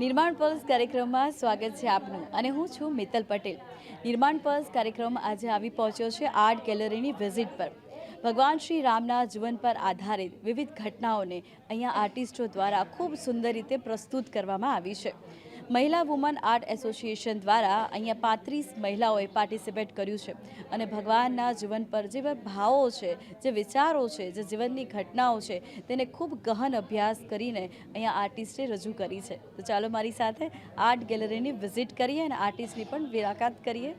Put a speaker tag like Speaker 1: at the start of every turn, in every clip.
Speaker 1: નિર્માણ પલ્સ કાર્યક્રમમાં સ્વાગત છે આપનું અને હું છું મિત્તલ પટેલ. નિર્માણ પલ્સ કાર્યક્રમ આજે આવી પહોંચ્યો છે આર્ટ ગેલેરીની વિઝિટ પર. ભગવાન શ્રી રામના જીવન પર આધારિત વિવિધ ઘટનાઓને અહીંયા આર્ટિસ્ટો દ્વારા ખૂબ સુંદર રીતે પ્રસ્તુત કરવામાં આવી છે. મહિલા વુમન આર્ટ એસોસિએશન દ્વારા અહીંયા પાંત્રીસ મહિલાઓએ પાર્ટિસિપેટ કર્યું છે. અને ભગવાનના જીવન પર જે ભાવો છે, જે વિચારો છે, જે જીવનની ઘટનાઓ છે, તેને ખૂબ ગહન અભ્યાસ કરીને અહીંયા આર્ટિસ્ટે રજૂ કરી છે. તો ચાલો મારી સાથે આર્ટ ગેલેરીની વિઝિટ કરીએ અને આર્ટિસ્ટની પણ મુલાકાત કરીએ.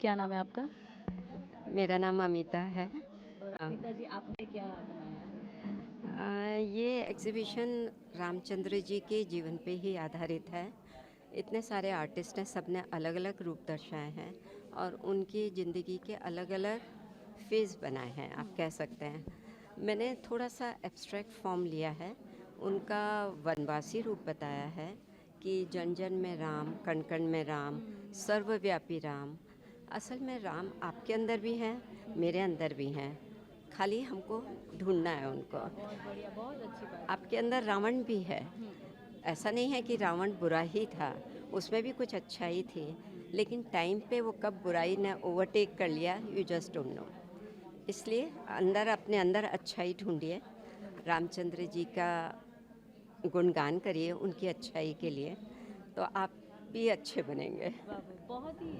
Speaker 1: क्या नाम है आपका?
Speaker 2: मेरा नाम अमिता है। अमिता
Speaker 1: जी आपने क्या बनाया
Speaker 2: ये एग्जीबिशन रामचंद्र जी के जीवन पे ही आधारित है। इतने सारे आर्टिस्ट हैं सबने अलग अलग रूप दर्शाए हैं और उनकी ज़िंदगी के अलग अलग फ़ेज़ बनाए हैं आप कह सकते हैं। मैंने थोड़ा सा एब्स्ट्रैक्ट फॉर्म लिया है। उनका वनवासी रूप बताया है कि जन जन में राम कण कण में राम सर्वव्यापी राम असल में राम आपके अंदर भी हैं मेरे अंदर भी हैं। खाली हमको ढूंढना है उनको।
Speaker 1: बहुत बढ़िया बहुत अच्छी बात।
Speaker 2: आपके अंदर रावण भी है। ऐसा नहीं है कि रावण बुरा ही था उसमें भी कुछ अच्छाई थी लेकिन टाइम पे वो कब बुराई ने ओवरटेक कर लिया यू जस्ट डोंट नो इसलिए अंदर अपने अंदर अच्छाई ढूंढिए। रामचंद्र जी का गुणगान करिए उनकी अच्छाई के लिए तो आप भी अच्छे बनेंगे।
Speaker 1: बहुत ही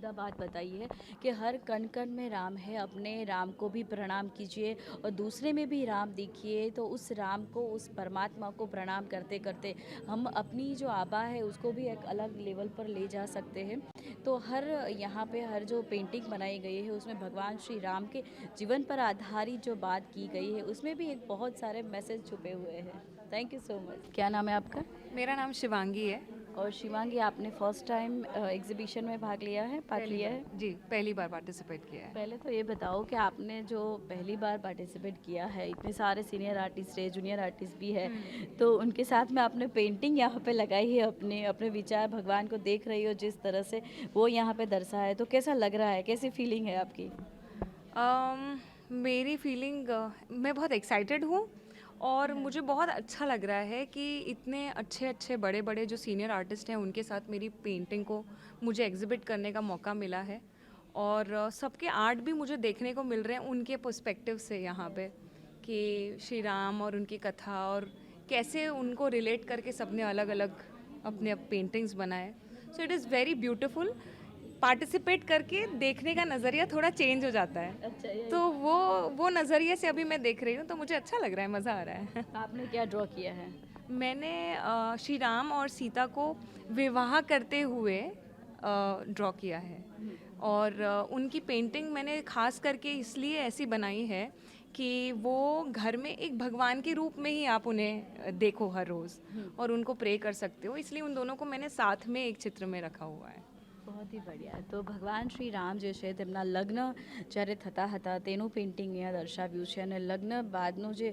Speaker 1: उम्दा बात बताई है कि हर कण कण में राम है अपने राम को भी प्रणाम कीजिए और दूसरे में भी राम देखिए तो उस राम को उस परमात्मा को प्रणाम करते करते हम अपनी जो आबा है उसको भी एक अलग लेवल पर ले जा सकते हैं। तो हर यहाँ पे हर जो पेंटिंग बनाई गई है उसमें भगवान श्री राम के जीवन पर आधारित जो बात की गई है उसमें भी एक बहुत सारे मैसेज छुपे हुए हैं। थैंक यू सो मच क्या नाम है आपका?
Speaker 3: मेरा नाम शिवांगी है।
Speaker 1: और शिवांगी आपने फ़र्स्ट टाइम एग्जीबिशन में भाग लिया है पार्ट लिया है?
Speaker 3: जी पहली बार पार्टिसिपेट किया है।
Speaker 1: पहले तो ये बताओ कि आपने जो पहली बार पार्टिसिपेट किया है इतने सारे सीनियर आर्टिस्ट है जूनियर आर्टिस्ट भी है तो उनके साथ में आपने पेंटिंग यहाँ पे लगाई है अपने अपने विचार भगवान को देख रही हो जिस तरह से वो यहाँ पे दर्शा है तो कैसा लग रहा है कैसी फीलिंग है आपकी?
Speaker 3: अम, मेरी फीलिंग मैं बहुत एक्साइटेड हूँ और मुझे बहुत अच्छा लग रहा है कि इतने अच्छे अच्छे बड़े बड़े जो सीनियर आर्टिस्ट हैं उनके साथ मेरी पेंटिंग को मुझे एग्जिबिट करने का मौका मिला है। और सबके आर्ट भी मुझे देखने को मिल रहे हैं उनके पर्सपेक्टिव से यहाँ पे कि श्री राम और उनकी कथा और कैसे उनको रिलेट करके सबने अलग अलग अपने पेंटिंग्स बनाए। So it is very beautiful participate करके देखने का नज़रिया थोड़ा चेंज हो जाता है।
Speaker 1: अच्छा
Speaker 3: तो वो वो नज़रिए से अभी मैं देख रही हूँ तो मुझे अच्छा लग रहा है मज़ा आ रहा है।
Speaker 1: आपने क्या ड्रॉ किया है?
Speaker 3: मैंने श्री राम और सीता को विवाह करते हुए ड्रॉ किया है। और उनकी पेंटिंग मैंने खास करके इसलिए ऐसी बनाई है कि वो घर में एक भगवान के रूप में ही आप उन्हें देखो हर रोज़ और उनको प्रे कर सकते हो। इसलिए उन दोनों को मैंने साथ में एक चित्र में रखा हुआ है।
Speaker 1: બહુથી બઢિયા. તો ભગવાન શ્રી રામ જે છે તેમના લગ્ન જ્યારે થતા હતા તેનું પેઇન્ટિંગ અહીંયા દર્શાવ્યું છે અને લગ્ન બાદનું જે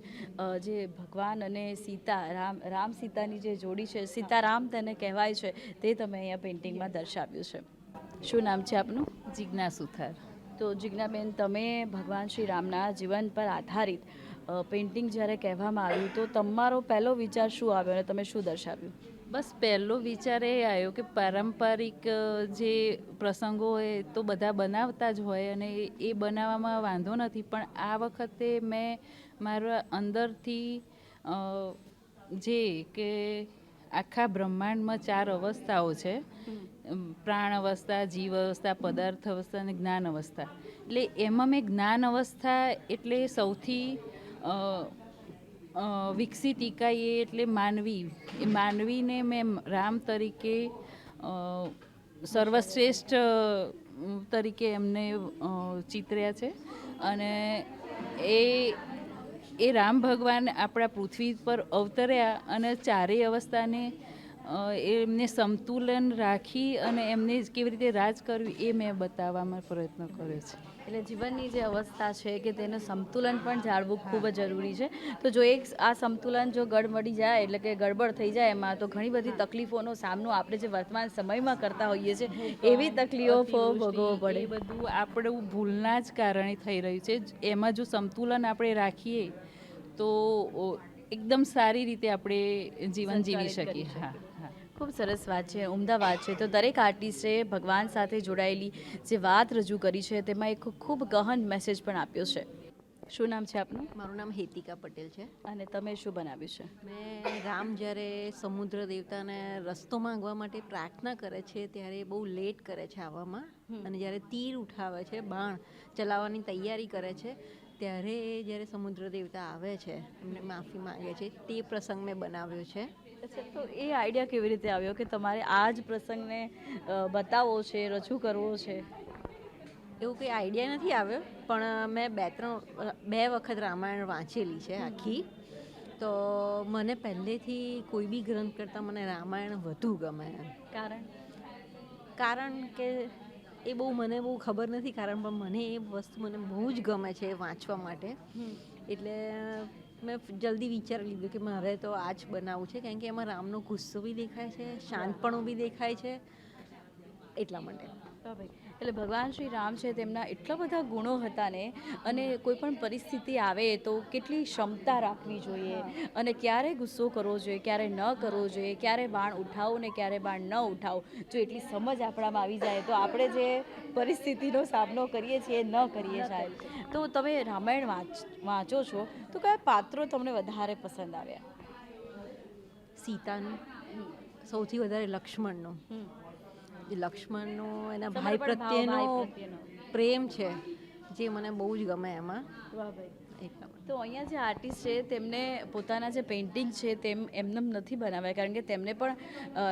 Speaker 1: જે ભગવાન અને સીતા રામ રામ સીતાની જે જોડી છે સીતારામ તેને કહેવાય છે તે તમે અહીંયા પેઇન્ટિંગમાં દર્શાવ્યું છે. શું નામ છે આપનું?
Speaker 4: જિજ્ઞા સુથાર.
Speaker 1: તો જિજ્ઞાબેન તમે ભગવાન શ્રી રામના જીવન પર આધારિત પેઇન્ટિંગ જ્યારે કહેવામાં આવ્યું તો તમારો પહેલો વિચાર શું આવ્યો અને તમે શું દર્શાવ્યું?
Speaker 4: બસ પહેલો વિચાર એ આવ્યો કે પારંપરિક જે પ્રસંગો હોય તો બધા બનાવતા જ હોય અને એ- બનાવવામાં વાંધો નથી પણ આ વખતે મેં મારા અંદરથી જે કે આખા બ્રહ્માંડમાં ચાર અવસ્થાઓ છે. પ્રાણ અવસ્થા જીવ અવસ્થા પદાર્થ અવસ્થા અને જ્ઞાન અવસ્થા. એટલે એમાં મેં જ્ઞાન અવસ્થા એટલે સૌથી વિકસિત ઇકાઈ એટલે માનવી. એ માનવીને મેં રામ તરીકે સર્વશ્રેષ્ઠ તરીકે એમને ચિતર્યા છે. અને એ એ રામ ભગવાન આપણા પૃથ્વી પર અવતર્યા અને ચારેય અવસ્થાને એમને સંતુલન રાખી અને એમને કેવી રીતે રાજ કર્યું એ મેં બતાવવામાં પ્રયત્ન કર્યો છે.
Speaker 1: એટલે જીવનની જે અવસ્થા છે કે તેનું સંતુલન પણ જાળવું ખૂબ જ જરૂરી છે. તો જો એક આ સંતુલન જો ગડમડી જાય એટલે કે ગડબડ થઈ જાય એમાં તો ઘણી બધી તકલીફોનો સામનો આપણે જે વર્તમાન સમયમાં કરતા હોઈએ છીએ એવી તકલીફો ભોગવવો પડે.
Speaker 4: એ બધું આપણું ભૂલના જ કારણે થઈ રહ્યું છે. એમાં જો સંતુલન આપણે રાખીએ તો એકદમ સારી રીતે આપણે જીવન જીવી શકીએ. હા.
Speaker 1: ખૂબ સરસ વાત છે ઉમદા વાત છે. તો દરેક આર્ટિસ્ટે ભગવાન સાથે જોડાયેલી જે વાત રજૂ કરી છે તેમાં એક ખૂબ ગહન મેસેજ પણ આપ્યો છે. શું નામ છે આપનું?
Speaker 5: મારું નામ હેતિકા પટેલ છે.
Speaker 1: અને તમે શું બનાવ્યું છે?
Speaker 5: મેં રામ જ્યારે સમુદ્ર દેવતાને રસ્તો માંગવા માટે પ્રાર્થના કરે છે ત્યારે બહુ લેટ કરે છે આવવામાં અને જ્યારે તીર ઉઠાવે છે બાણ ચલાવવાની તૈયારી કરે છે ત્યારે જ્યારે સમુદ્ર દેવતા આવે છે એમને માફી માંગે છે તે પ્રસંગ મેં બનાવ્યો છે.
Speaker 1: અચ્છા તો એ આઈડિયા કેવી રીતે આવ્યો કે તમારે આ જ પ્રસંગને બતાવવો છે રજૂ કરવો છે?
Speaker 5: એવું કંઈ આઈડિયા નથી આવ્યો પણ મેં બે ત્રણ બે વખત રામાયણ વાંચેલી છે આખી. તો મને પહેલેથી કોઈ બી ગ્રંથ કરતાં મને રામાયણ વધુ ગમે
Speaker 1: કારણ?
Speaker 5: કારણ કે એ બહુ મને બહુ ખબર નથી કારણ પણ મને એ વસ્તુ મને બહુ જ ગમે છે વાંચવા માટે. એટલે મેં જલ્દી વિચારી લીધું કે મારે તો આ જ બનાવવું છે કારણ કે એમાં રામનો ગુસ્સો બી દેખાય છે શાંતપણું બી દેખાય છે એટલા માટે.
Speaker 1: એટલે ભગવાન શ્રી રામ છે તેમના એટલા બધા ગુણો હતા ને અને કોઈ પણ પરિસ્થિતિ આવે તો કેટલી ક્ષમતા રાખવી જોઈએ અને ક્યારે ગુસ્સો કરવો જોઈએ ક્યારે ન કરવો જોઈએ ક્યારે બાણ ઉઠાવો ને ક્યારે બાણ ન ઉઠાવો. જો એટલી સમજ આપણામાં આવી જાય તો આપણે જે પરિસ્થિતિનો સામનો કરીએ છીએ ન કરીએ સાહેબ. તો તમે રામાયણ વાંચ વાંચો છો તો કયા પાત્રો તમને વધારે પસંદ આવ્યા?
Speaker 5: સીતાનું સૌથી વધારે લક્ષ્મણનું. લક્ષ્મણનો એના ભાઈ પ્રત્યેનો. પ્રેમ છે જે મને બહુ જ ગમે એમાં.
Speaker 1: ભાઈ. તો અહીંયા જે આર્ટિસ્ટ છે તેમને પોતાના જે પેઇન્ટિંગ છે તેમ એમનેમ નથી બનાવ્યા કારણ કે તેમને પણ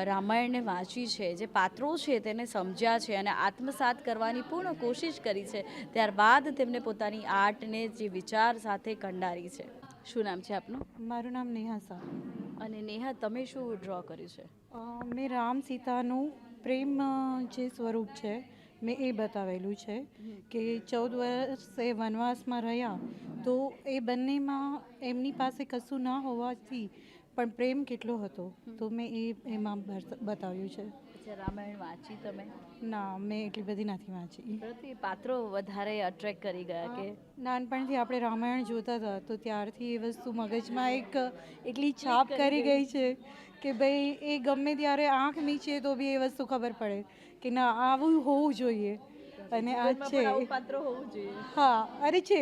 Speaker 1: રામાયણને વાંચી છે જે પાત્રો છે તેને સમજ્યા છે અને આત્મસાત કરવાની પૂર્ણ કોશિશ કરી છે. ત્યારબાદ તેમને પોતાની આર્ટને જે વિચાર સાથે કંડારી છે. શું નામ છે આપનું?
Speaker 6: મારું નામ નેહા શાહ.
Speaker 1: અને નેહા તમે શું ડ્રો કર્યું છે?
Speaker 6: મેં રામ સીતાનું પ્રેમ જે સ્વરૂપ છે, મેં એ બતાવેલું છે કે ચૌદ વર્ષ વનવાસમાં રહ્યા, તો એ બંનેમાં એમની પાસે કશું ના હોવાથી પણ પ્રેમ કેટલો હતો, તો મેં એ એમાં બતાવ્યું છે.
Speaker 1: અચ્છા રામાયણ વાંચી તમે?
Speaker 6: ના મેં એટલી બધી નથી વાંચી.
Speaker 1: પાત્રો વધારે અટ્રેક્ટ કરી ગયા કે?
Speaker 6: નાનપણથી આપણે રામાયણ જોતા હતા તો ત્યારથી એ વસ્તુ મગજમાં એક એટલી છાપ કરી ગઈ. છે કે ભાઈ એ ગમે ત્યારે આંખ નીચે તો બી એ વસ્તુ ખબર પડે કે ના આવું હોવું જોઈએ. અને આ છે.
Speaker 1: પાત્ર હોવું જોઈએ.
Speaker 6: હા અરે છે.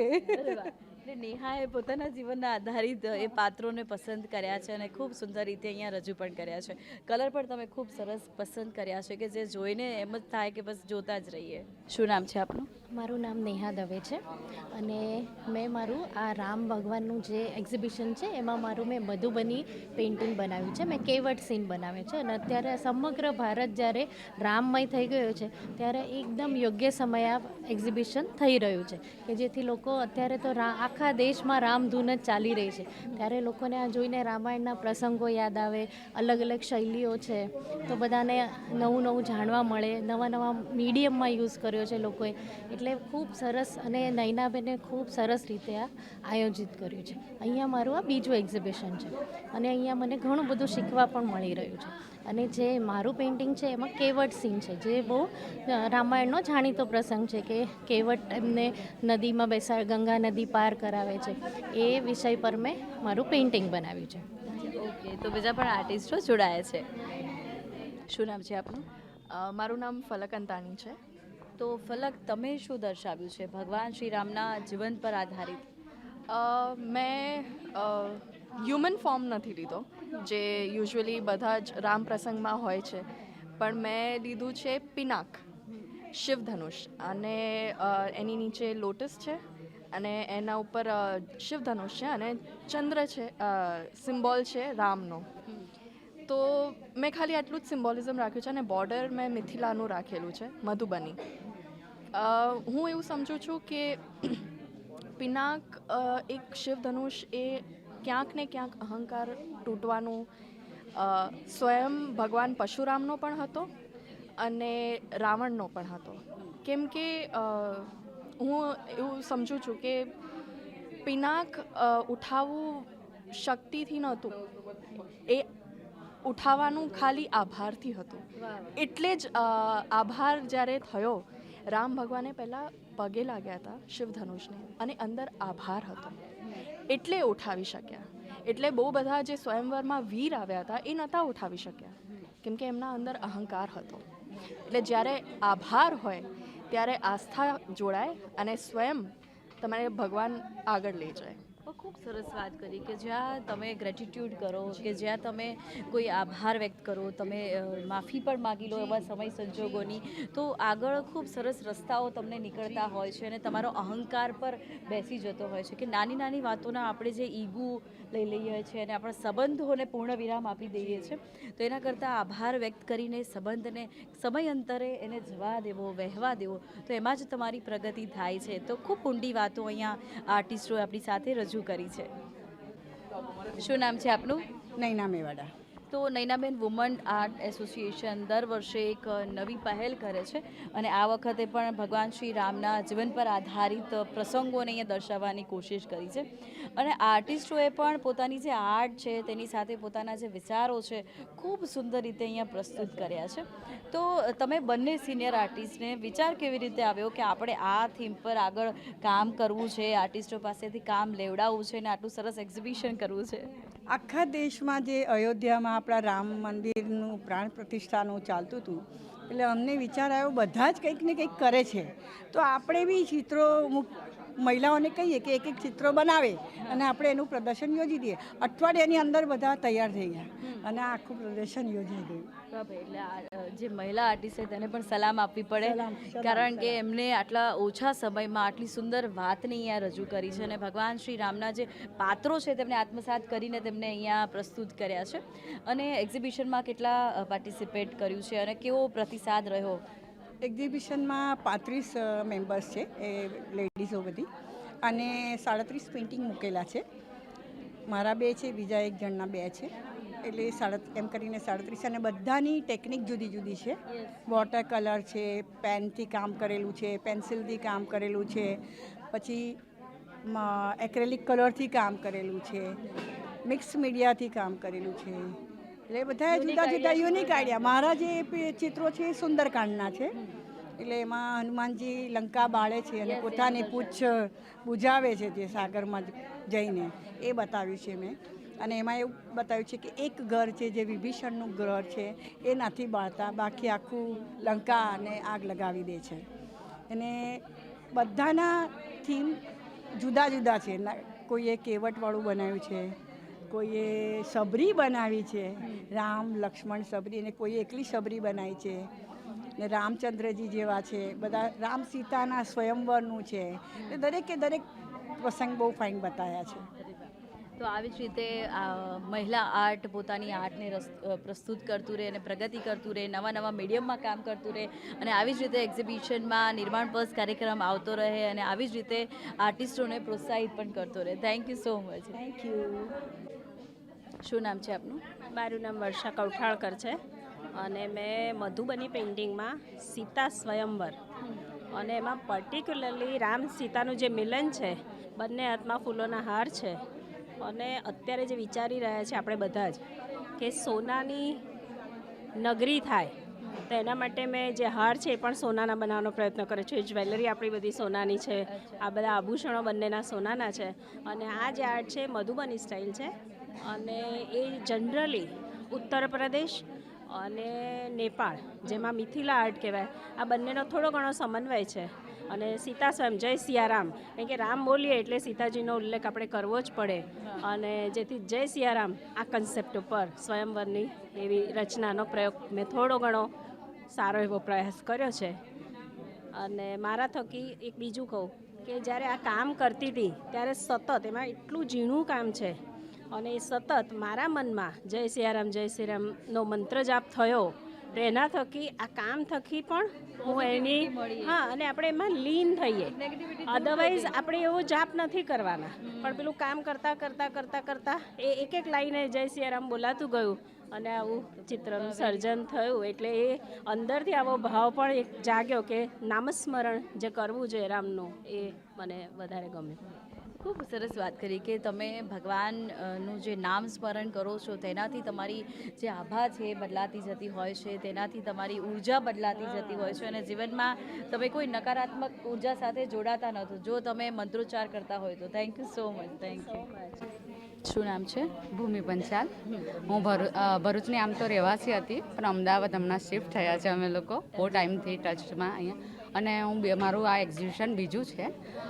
Speaker 1: એટલે નેહાએ પોતાના જીવનના આધારિત એ પાત્રોને પસંદ કર્યા છે અને ખૂબ સુંદર રીતે અહીંયા રજૂ પણ કર્યા છે. કલર પણ તમે ખૂબ સરસ પસંદ કર્યા છે કે જે જોઈને એમ જ થાય કે બસ જોતા જ રહીએ. શું નામ છે આપનું?
Speaker 7: મારું નામ નેહા દવે છે અને મેં મારું આ રામ ભગવાનનું જે એક્ઝિબિશન છે, એમાં મારું મેં મધુબની પેઇન્ટિંગ બનાવ્યું છે. મેં કેવટ સીન બનાવ્યો છે અને અત્યારે સમગ્ર ભારત જ્યારે રામમય થઈ ગયો છે, ત્યારે એકદમ યોગ્ય સમયે આ એક્ઝિબિશન થઈ રહ્યું છે કે જેથી લોકો અત્યારે તો આખા દેશમાં રામધૂન જ ચાલી રહી છે. ત્યારે લોકોને આ જોઈને રામાયણના પ્રસંગો યાદ આવે, અલગ અલગ શૈલીઓ છે, તો બધાને નવું નવું જાણવા મળે, નવા નવા મીડિયમમાં યુઝ કર્યો છે લોકોએ. એટલે ખૂબ સરસ અને નૈનાબેને ખૂબ સરસ રીતે આ આયોજિત કર્યું છે. અહીંયા મારું આ બીજું એક્ઝિબિશન છે અને અહીંયા મને ઘણું બધું શીખવા પણ મળી રહ્યું છે. અને જે મારું પેઇન્ટિંગ છે એમાં કેવટ સીન છે જે બહુ રામાયણનો જાણીતો પ્રસંગ છે કે કેવટ એમને નદીમાં બેસા ગંગા નદી પાર કરાવે છે. એ વિષય પર મેં મારું પેઇન્ટિંગ બનાવ્યું છે.
Speaker 1: ઓકે તો બીજા પણ આર્ટિસ્ટો જોડાયા છે. શું નામ છે આપનું?
Speaker 8: મારું નામ ફલક અંતાણી છે.
Speaker 1: તો ફલક તમે શું દર્શાવ્યું છે? ભગવાન શ્રી રામના જીવન પર આધારિત.
Speaker 8: મેં હ્યુમન ફોર્મ નથી લીધો, જે યુઝ્યુઅલી બધા જ રામ પ્રસંગમાં હોય છે. પણ મેં લીધું છે પિનાક, શિવધનુષ. અને એની નીચે લોટસ છે, અને એના ઉપર શિવધનુષ છે, અને ચંદ્ર છે સિમ્બોલ છે રામનો. તો મેં ખાલી આટલું જ સિમ્બોલિઝમ રાખ્યું છે અને બોર્ડર મેં મિથિલાનું રાખેલું છે, મધુબની. હું એવું સમજું છું કે પિનાક એક શિવધનુષ એ ક્યાંક ને ક્યાંક અહંકાર તૂટવાનું સ્વયં ભગવાન પશુરામનો પણ હતો અને રાવણનો પણ હતો. કેમ કે હું એવું સમજું છું કે પિનાક ઉઠાવવું શક્તિથી નહોતું. એ ઉઠાવવાનું ખાલી આભારથી હતું. એટલે જ આભાર જ્યારે થયો રામ ભગવાને પહેલાં પગે લાગ્યા હતા શિવધનુષને અને અંદર આભાર હતો. એટલે ઉઠાવી શક્યા. એટલે બહુ બધા જે સ્વયંવરમાં વીર આવ્યા હતા એ નહોતા ઉઠાવી શક્યા. કેમકે એમના અંદર અહંકાર હતો. એટલે જ્યારે આભાર હોય, ત્યારે આસ્થા જોડાય અને સ્વયં તમારે ભગવાન આગળ લઈ જાય.
Speaker 1: ખૂબ સરસ વાત કરી કે જ્યાં તમે ગ્રેટિટ્યૂડ કરો, કે જ્યાં તમે કોઈ આભાર વ્યક્ત કરો, તમે માફી પણ માગી લો એવા સમય સંજોગોની, તો આગળ ખૂબ સરસ રસ્તાઓ તમને નીકળતા હોય છે અને તમારો અહંકાર પર બેસી જતો હોય છે કે નાની નાની વાતોના આપણે જે ઈગુ લઈ લઈએ છીએ અને આપણા સંબંધોને પૂર્ણ વિરામ આપી દઈએ છીએ તો એના કરતાં આભાર વ્યક્ત કરીને સંબંધને સમય અંતરે એને જવા દેવો, વહેવા દેવો, તો એમાં જ તમારી પ્રગતિ થાય છે. તો ખૂબ ઊંડી વાતો અહીંયા આર્ટિસ્ટો આપણી સાથે રજૂ કરી છે. શું નામ છે આપનું?
Speaker 9: નૈના મેવાડા.
Speaker 1: તો નૈનાબેન વુમન આર્ટ એસોસિએશન દર વર્ષે એક નવી પહેલ કરે છે અને આ વખતે પણ ભગવાન શ્રી રામના જીવન પર આધારિત પ્રસંગોને અહીંયા દર્શાવવાની કોશિશ કરી છે. અને આર્ટિસ્ટોએ પણ પોતાની જે આર્ટ છે, તેની સાથે પોતાના જે વિચારો છે, ખૂબ સુંદર રીતે અહીંયા પ્રસ્તુત કર્યા છે. તો તમે બંને સિનિયર આર્ટિસ્ટને વિચાર કેવી રીતે આવ્યો કે આપણે આ થીમ પર આગળ કામ કરવું છે, આર્ટિસ્ટો પાસેથી કામ લેવડાવવું છે અને આટલું સરસ એક્ઝિબિશન કરવું છે?
Speaker 9: આખા દેશમાં જે અયોધ્યામાં આપણા રામ મંદિરનું પ્રાણ પ્રતિષ્ઠાનું ચાલતું હતું, એટલે અમને વિચાર આવ્યો, બધા જ કંઈક ને કંઈક કરે છે. તો આપણે બી ચિત્રો મહિલાઓને કહીએ કે એક એક ચિત્રો બનાવે અને આપણે એનું પ્રદર્શન યોજી દઈએ. અઠવાડિયાની અંદર બધા તૈયાર થઈ ગયા અને આખું પ્રદર્શન યોજાઈ ગયું
Speaker 1: એટલે જે મહિલા આર્ટિસ્ટ છે તેને પણ સલામ આપવી પડે. કારણ કે એમને આટલા ઓછા સમયમાં આટલી સુંદર વાતને અહીંયા રજૂ કરી છે અને ભગવાન શ્રી રામના જે પાત્રો છે તેમને આત્મસાત કરીને તેમને અહીંયા પ્રસ્તુત કર્યા છે. અને એક્ઝિબિશનમાં કેટલા પાર્ટિસિપેટ કર્યું છે અને કેવો પ્રતિસાદ રહ્યો
Speaker 9: એક્ઝિબિશનમાં પાંત્રીસ મેમ્બર્સ છે, એ લેડીઝો બધી. અને સાડત્રીસ પેઇન્ટિંગ મૂકેલા છે. મારા બે છે, બીજા એક જણના બે છે. એટલે સાડત એમ કરીને સાડત્રીસ અને બધાની ટેકનિક જુદી જુદી છે. વોટર કલર છે પેનથી કામ કરેલું છે પેન્સિલથી કામ કરેલું છે, પછી એક્રેલિક કલરથી કામ કરેલું છે મિક્સ મીડિયાથી કામ કરેલું છે. એટલે બધાએ જુદા જુદા યુનિક આઈડિયા. મારા જે ચિત્રો છે એ સુંદરકાંડના છે. એટલે એમાં હનુમાનજી લંકા બાળે છે અને પોતાની પૂછ બુજાવે છે જે સાગરમાં જઈને. એ બતાવ્યું છે મેં. અને એમાં એવું બતાવ્યું છે કે એક ઘર છે જે વિભીષણનું ઘર છે એ નથી બાળતા બાકી આખું લંકા અને આગ લગાવી દે છે. અને બધાના થીમ જુદા જુદા છે. કોઈએ કેવટવાળું બનાવ્યું છે કોઈએ સબરી બનાવી છે રામ લક્ષ્મણ સબરી અને કોઈએ એકલી સબરી બનાવી છે. ને રામચંદ્રજી જેવા છે બધા રામ સીતાના સ્વયંવરનું છે. એ દરેકે દરેક પ્રસંગ બહુ ફાઇન બતાવ્યા છે.
Speaker 1: તો આવી જ રીતે મહિલા આર્ટ પોતાની આર્ટને પ્રસ્તુત કરતું રહે અને પ્રગતિ કરતું રહે નવા નવા મીડિયમમાં કામ કરતું રહે અને આવી જ રીતે એક્ઝિબિશનમાં નિર્માણ પર્સ કાર્યક્રમ આવતો રહે અને આવી જ રીતે આર્ટિસ્ટોને પ્રોત્સાહિત પણ કરતો રહે. Thank you so much thank you શું નામ છે આપનું?
Speaker 10: મારું નામ વર્ષા કૌઠાળકર છે. અને મેં મધુબની પેઇન્ટિંગમાં સીતા સ્વયંવર. અને એમાં પર્ટિક્યુલરલી રામ સીતાનું જે મિલન છે, બંને હાથમાં ફૂલોના હાર છે. અને અત્યારે જે વિચારી રહ્યા છે આપણે બધા જ, કે સોનાની નગરી થાય, તો એના માટે મેં જે હાર છે એ પણ સોનાના બનાવવાનો પ્રયત્ન કર્યો છે. જ્વેલરી આપણી બધી સોનાની છે. આ બધા આભૂષણો બંનેના સોનાના છે. અને આ જે આર્ટ છે મધુબની સ્ટાઇલ છે. અને એ જનરલી ઉત્તર પ્રદેશ અને નેપાળ, જેમાં મિથિલા આર્ટ કહેવાય. આ બંનેનો થોડો ઘણો સમન્વય છે. અને સીતા સ્વયં, જય સિયારામ. કારણ કે રામ બોલીએ એટલે સીતાજીનો ઉલ્લેખ આપણે કરવો જ પડે. અને જેથી જય સિયારામ આ કન્સેપ્ટ ઉપર સ્વયંવરની એવી રચનાનો પ્રયોગ મેં થોડો ઘણો સારો એવો પ્રયાસ કર્યો છે. અને મારા થકી એક બીજું કહું કે જ્યારે આ કામ કરતી હતી, ત્યારે સતત એમાં એટલું ઝીણું કામ છે અને એ સતત મારા મનમાં જય સિયારામ જય શ્રીરામનો મંત્ર જાપ થયો. તો એના થકી આ કામ થકી પણ હું એની હા અને આપણે એમાં લીન થઈએ. અદરવાઇઝ આપણે એવો જાપ નથી કરવાના. પણ પેલું કામ કરતાં કરતાં કરતાં કરતાં એ એક એક લાઈને જય સિયારામ બોલાતું ગયું અને આવું ચિત્રનું સર્જન થયું. એટલે એ અંદરથી આવો ભાવ પણ એક જાગ્યો કે નામસ્મરણ જે કરવું જોઈએ રામનું એ મને વધારે ગમ્યું.
Speaker 1: ખૂબ સરસ વાત કરી કે તમે ભગવાનનું જે નામ સ્મરણ કરો છો, તેનાથી તમારી જે આભા છે બદલાતી જતી હોય છે, તેનાથી તમારી ઊર્જા બદલાતી જતી હોય છે અને જીવનમાં તમે કોઈ નકારાત્મક ઊર્જા સાથે જોડાતા નથી જો તમે મંત્રોચ્ચાર કરતા હોય તો thank you so much thank you શું નામ છે?
Speaker 11: ભૂમિ પંચાલ. હું ભરૂ ભરૂચની આમ તો રહેવાસી હતી, પણ અમદાવાદ હમણાં શિફ્ટ થયા છે અમે લોકો. બહુ ટાઈમથી ટચમાં અહીંયા. અને હું મારું આ એક્ઝિબિશન બીજું છે.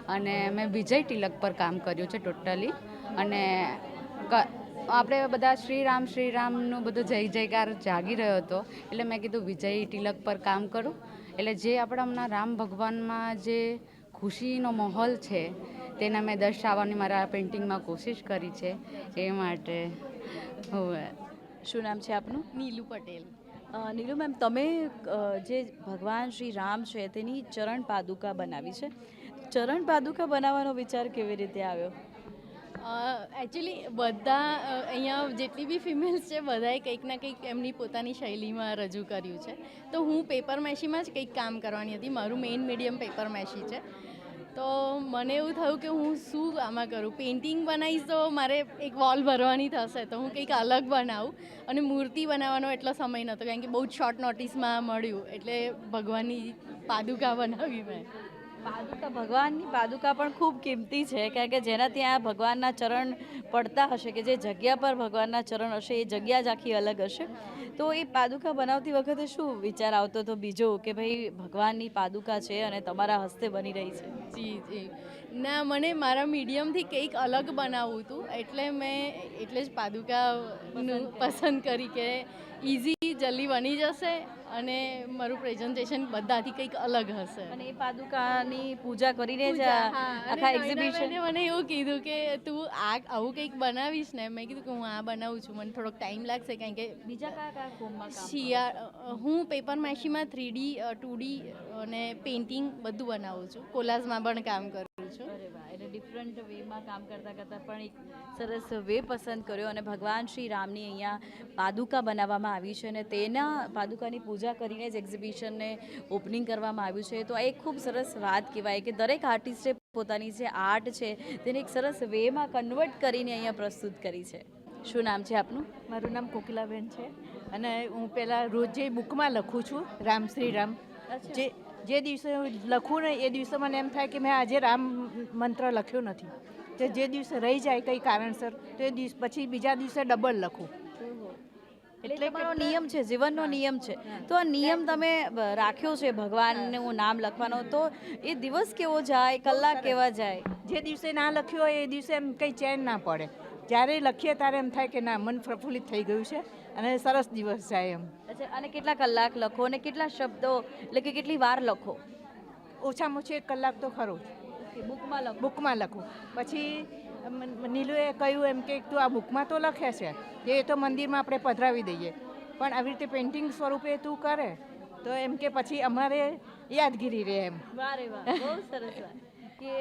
Speaker 11: અને મેં વિજય તિલક પર કામ કર્યું છે ટોટલી અને આપણે બધા શ્રીરામ, શ્રીરામનું બધું જય જયકાર જાગી રહ્યો હતો. એટલે મેં કીધું વિજય તિલક પર કામ કરું. એટલે જે આપણા હમણાં રામ ભગવાનમાં જે ખુશીનો માહોલ છે, તેના મેં દર્શાવવાની મારા પેઇન્ટિંગમાં કોશિશ કરી છે. એ માટે
Speaker 1: શું નામ છે આપનું?
Speaker 12: નીલુ પટેલ.
Speaker 1: નીલુ મેમ, તમે જે ભગવાન શ્રી રામ છે, તેની ચરણ પાદુકા બનાવી છે. ચરણ પાદુકા બનાવવાનો વિચાર કેવી રીતે આવ્યો?
Speaker 12: એકચ્યુઅલી બધા અહીંયા જેટલી બી ફિમેલ્સ છે, બધાએ કંઈક ના કંઈક એમની પોતાની શૈલીમાં રજૂ કર્યું છે. તો હું પેપર મેશીમાં જ કંઈક કામ કરવાની હતી. મારું મેઇન મીડિયમ પેપર મેશી છે. તો મને એવું થયું કે હું શું આમાં કરું? પેઇન્ટિંગ બનાવીશ તો મારે એક વોલ ભરવાની થશે, તો હું કંઈક અલગ બનાવું. અને મૂર્તિ બનાવવાનો એટલો સમય નહોતો, કારણ કે બહુ જ શોર્ટ નોટિસમાં મળ્યું, એટલે ભગવાનની પાદુકા બનાવી મેં.
Speaker 1: પાદુકા ભગવાનની પાદુકા પણ ખૂબ કિંમતી છે કારણ કે જેના ત્યાં ભગવાનના ચરણ પડતા હશે કે જે જગ્યા પર ભગવાનના ચરણ હશે એ જગ્યા જ આખી અલગ હશે. તો એ પાદુકા બનાવતી વખતે શું વિચાર આવતો હતો બીજો કે ભાઈ ભગવાનની પાદુકા છે અને તમારા હસ્તે બની રહી છે?
Speaker 12: જી જી. ના મને મારા મીડિયમથી કંઈક અલગ બનાવવું હતું એટલે મેં એટલે જ પાદુકાનું પસંદ કરી. કે ઇઝી જલ્દી બની જશે અને મારું પ્રેઝન્ટેશન બધાથી કંઈક અલગ હશે.
Speaker 1: અને એ પાદુકાની પૂજા કરીને જ આખા એક્ઝિબિશન
Speaker 12: મને એવું કીધું કે તું આ આવું કંઈક બનાવીશ ને મેં કીધું કે હું આ બનાવું છું મને થોડોક ટાઈમ લાગશે કારણ કે
Speaker 1: બીજા કયા કયા ફોર્મમાં
Speaker 12: શિયાળ હું પેપર માશીમાં થ્રીડી ટુડી અને પેઇન્ટિંગ બધું બનાવું છું. કોલાઝમાં પણ કામ કરું છું.
Speaker 1: ડિફરન્ટ વેમાં કામ કરતાં કરતાં પણ એક સરસ વે પસંદ કર્યો અને ભગવાન શ્રી રામની અહીંયા પાદુકા બનાવવામાં આવી છે અને તેના પાદુકાની પૂજા કરીને જ એક્ઝિબિશનને ઓપનિંગ કરવામાં આવ્યું છે. તો આ એક ખૂબ સરસ વાત કહેવાય કે દરેક આર્ટિસ્ટે પોતાની જે આર્ટ છે તેને એક સરસ વેમાં કન્વર્ટ કરીને અહીંયા પ્રસ્તુત કરી છે. શું નામ છે આપનું?
Speaker 13: મારું નામ કોકિલાબેન છે અને હું પહેલાં રોજે બુકમાં લખું છું રામ શ્રી રામ જે જે દિવસે હું લખું ને એ દિવસે મને એમ થાય કે મેં આજે રામ મંત્ર લખ્યો નથી. તે જે દિવસે રહી જાય કંઈ કારણસર તો એ દિવસ પછી બીજા દિવસે ડબલ લખું.
Speaker 1: એટલે તમારો નિયમ છે જીવનનો નિયમ છે. તો આ નિયમ તમે રાખ્યો છે ભગવાનનું નામ લખવાનો. તો એ દિવસ કેવો જાય કલાક કેવા જાય?
Speaker 13: જે દિવસે ના લખ્યો હોય એ દિવસે એમ કંઈ ચેન ના પડે. જ્યારે લખીએ ત્યારે એમ થાય કે ના મન પ્રફુલ્લિત થઈ ગયું છે અને સરસ દિવસ જાય એમ.
Speaker 1: અચ્છા અને કેટલા કલાક લખો અને કેટલા શબ્દો એટલે કે કેટલી વાર લખો?
Speaker 13: ઓછામાં ઓછી એક કલાક તો ખરો
Speaker 1: બુકમાં લખો.
Speaker 13: બુકમાં લખું. પછી નીલુએ કહ્યું એમ કે તું આ બુકમાં તો લખે છે? કે એ તો મંદિરમાં આપણે પધરાવી દઈએ. પણ આવી રીતે પેઇન્ટિંગ સ્વરૂપે તું કરે તો એમ કે પછી અમારે યાદગીરી રહે એમ.
Speaker 1: વારે વાહ બહુ સરસ વાત. કે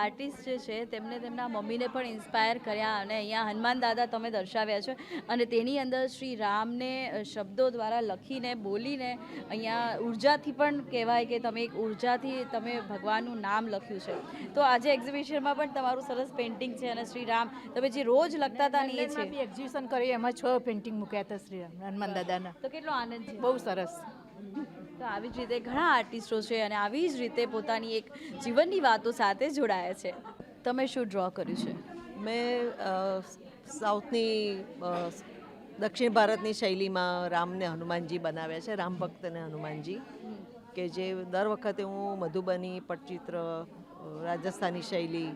Speaker 1: આર્ટિસ્ટ જે છે તેમને તેમના મમ્મીને પણ ઇન્સ્પાયર કર્યા અને અહીંયા હનુમાન દાદા તમે દર્શાવ્યા છે. અને તેની અંદર શ્રી રામને શબ્દો દ્વારા લખીને બોલીને અહીંયા ઉર્જાથી પણ કહેવાય કે તમે એક ઉર્જાથી તમે ભગવાનનું નામ લખ્યું છે. તો આજે એક્ઝિબિશનમાં પણ તમારું સરસ પેઇન્ટિંગ છે અને શ્રી રામ તમે જે રોજ લખતા હતા ને એ છે.
Speaker 13: એક્ઝિબિશન કરી એમાં છ પેઇન્ટિંગ મૂક્યા હતા શ્રી રામ હનુમાન દાદાના.
Speaker 1: તો કેટલો આનંદ છે.
Speaker 13: બહુ સરસ.
Speaker 1: તો આવી જ રીતે ઘણા આર્ટિસ્ટો છે અને આવી જ રીતે પોતાની એક જીવનની વાતો સાથે જોડાયા છે. તમે શું ડ્રો કર્યું છે?
Speaker 14: મેં સાઉથની દક્ષિણ ભારતની શૈલીમાં રામને હનુમાનજી બનાવ્યા છે, રામ ભક્ત અને હનુમાનજી, કે જે દર વખતે હું મધુબની પટચિત્ર રાજસ્થાની શૈલી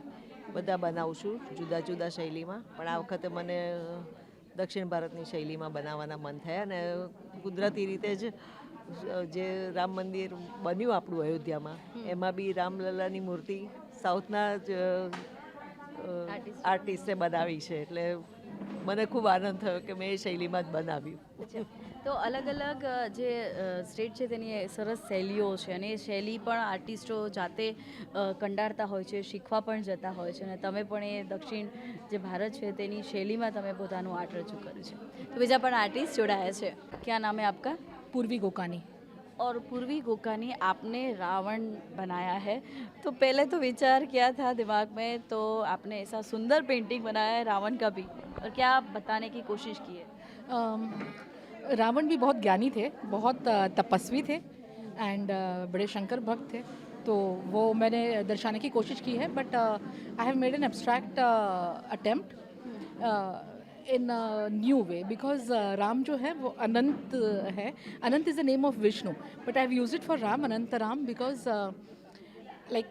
Speaker 14: બધા બનાવું છું, જુદા જુદા શૈલીમાં. પણ આ વખતે મને દક્ષિણ ભારતની શૈલીમાં બનાવવાના મન થયા અને કુદરતી રીતે જ જે રામ મંદિર બન્યું આપણું અયોધ્યામાં એમાં બી રામલલાની મૂર્તિ સાઉથના જ આર્ટિસ્ટે બનાવી છે. એટલે મને ખૂબ આનંદ થયો કે મેં એ શૈલીમાં જ બનાવ્યું.
Speaker 1: તો અલગ અલગ જે સ્ટેટ છે તેની સરસ શૈલીઓ છે અને એ શૈલી પણ આર્ટિસ્ટો જાતે કંડારતા હોય છે શીખવા પણ જતા હોય છે અને તમે પણ એ દક્ષિણ જે ભારત છે તેની શૈલીમાં તમે પોતાનું આર્ટ રજૂ કર્યું છે. તો બીજા પણ આર્ટિસ્ટ જોડાયા છે. ક્યાં નામે આપકા?
Speaker 15: पूर्वी गोकानी।
Speaker 1: और पूर्वी गोकानी आपने रावण बनाया है। तो पहले तो विचार किया था दिमाग में तो आपने ऐसा सुंदर पेंटिंग बनाया है रावण का भी। और क्या आप बताने की कोशिश की है?
Speaker 15: रावण भी बहुत ज्ञानी थे बहुत तपस्वी थे एंड बड़े शंकर भक्त थे। तो वो मैंने दर्शाने की कोशिश की है but I have made an abstract attempt in new way because Ram जो है वो अनंत है. Anant is the name of Vishnu but I have use it for Ram Anant Ram because like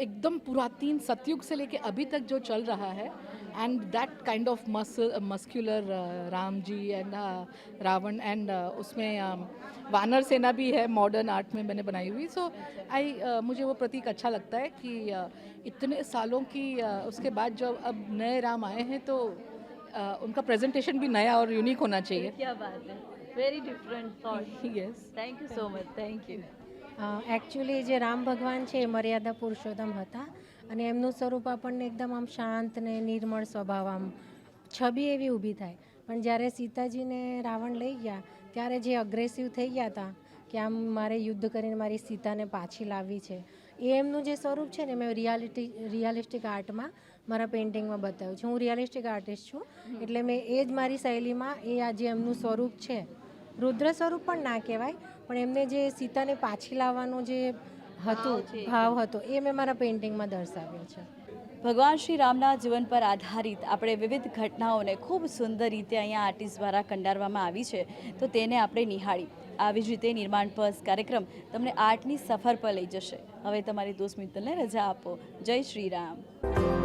Speaker 15: एकदम पुरातन सतयुग से लेके अभी तक जो चल रहा है and that kind of muscular Ram ji and Ravan and उसमें um, वानर सेना भी है मॉडर्न आर्ट में मैंने बनाई हुई. सो आई मुझे वो प्रतीक अच्छा लगता है कि uh, इतने सालों की uh, उसके बाद जब अब नए राम आए हैं तो uh, उनका प्रेजेंटेशन भी नया और यूनिक होना चाहिए
Speaker 1: क्या बात है very different thought
Speaker 15: yes
Speaker 1: thank you so much thank you
Speaker 16: actually જે રામ ભગવાન છે એ મર્યાદા પુરુષોત્તમ હતા અને એમનું સ્વરૂપ આપણને એકદમ આમ શાંત ને નિર્મળ સ્વભાવ આમ છબી એવી ઊભી થાય પણ જ્યારે સીતાજીને રાવણ લઈ ગયા ત્યારે જે અગ્રેસિવ થઈ ગયા હતા કે આમ મારે યુદ્ધ કરીને મારી સીતાને પાછી લાવવી છે એ એમનું જે સ્વરૂપ છે ને મેં રિયાલિટી રિયાલિસ્ટિક આર્ટમાં મારા પેઇન્ટિંગમાં બતાવ્યું છે. હું રિયાલિસ્ટિક આર્ટિસ્ટ છું. એટલે મેં એ જ મારી શૈલીમાં એ આજે એમનું સ્વરૂપ છે. રુદ્ર સ્વરૂપ પણ ના કહેવાય પણ એમને જે સીતાને પાછી લાવવાનો જે હતું ભાવ હતો એ મેં મારા પેઇન્ટિંગમાં દર્શાવ્યો છે.
Speaker 1: ભગવાન શ્રી રામના જીવન પર આધારિત આપણે વિવિધ ઘટનાઓને ખૂબ સુંદર રીતે અહીંયા આર્ટિસ્ટ દ્વારા કંડારવામાં આવી છે તો તેને આપણે નિહાળી. આવી જ રીતે નિર્માણ પર્સ કાર્યક્રમ તમને આર્ટની સફર પર લઈ જશે. હવે તમારી દોસ્ત મિત્તલને રજા આપો. જય શ્રી રામ.